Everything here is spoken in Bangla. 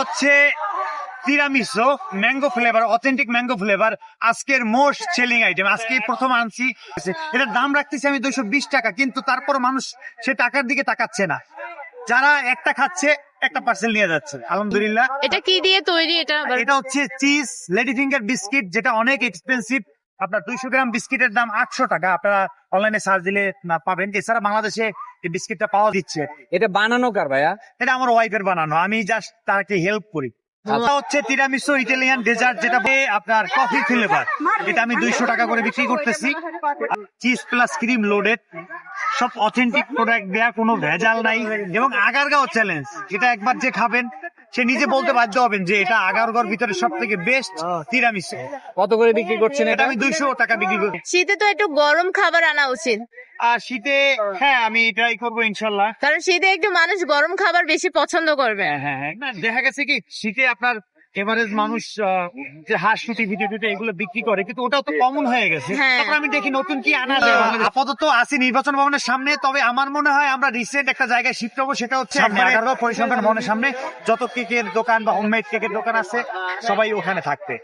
হচ্ছে tiramisu mango flavour authentic mango flavour আজকের মোস্ট সেলিং আইটেম আজকে প্রথম আনছি। এটার দাম রাখতেছি আমি বিশ টাকা কিন্তু তারপর মানুষ সে টাকার দিকে তাকাচ্ছে না। যারা একটা খাচ্ছে একটা পার্সেল নিয়ে যাচ্ছে। আলহামদুলিল্লাহ। এটা কি দিয়ে তৈরি? এটা এটা হচ্ছে চিজ লেডি ফিঙ্গার বিস্কিট যেটা অনেক এক্সপেন্সিভ আপনার দুইশো গ্রাম বিস্কিটের দাম আটশো টাকা। আপনারা অনলাইনে সার্চ দিলে না পাবেন। এছাড়া বাংলাদেশে এই বিস্কিটটা পাওয়া দিচ্ছে। এটা বানানো কার ভাইয়া? এটা আমার ওয়াইফের বানানো আমি জাস্ট তাকে হেল্প করি। হচ্ছে তিরামিসু ইটালিয়ান ডেজার্ট যেটা আপনার কফি ফ্লেভার এটা আমি দুইশো টাকা করে বিক্রি করতেছি। চিজ প্লাস ক্রিম লোডেড সব অথেন্টিক প্রোডাক্ট দেয়া কোনো ভেজাল নাই এবং আগারগাঁও চ্যালেঞ্জ এটা একবার যে খাবেন সে নিজে বলতে বাধ্য হবেন যে এটা আগারগাঁওর ভিতরে সব থেকে বেস্ট তিরামিসু কত করে বিক্রি করছেন এটা এটা? আমি দুইশো টাকা বিক্রি করি। শীতে তো একটু গরম খাবার আনা উচিত। আর শীতে হ্যাঁ আমি ট্রাই করব ইনশাল্লাহ। কারণ শীতে একটু মানুষ গরম খাবার বেশি পছন্দ করবে। হ্যাঁ হ্যাঁ হ্যাঁ। না দেখা গেছে কি শীতে আপনার এভারেজ মানুষ যে হাঁস শুটি ভিডিও টিডিও এগুলো বিক্রি করে কিন্তু ওটাও তো কমন হয়ে গেছে। হ্যাঁ। তারপর আমি দেখি নতুন কি আনা যায়। আপাতত আসি নির্বাচন ভবনের সামনে তবে আমার মনে হয় আমরা রিসেন্ট একটা জায়গায় শিফট হব সেটা হচ্ছে এগারো পরিসংখ্যান ভবনের সামনে। যত কেকের দোকান বা হোমমেড কেকের দোকান আছে সবাই ওখানে থাকবে।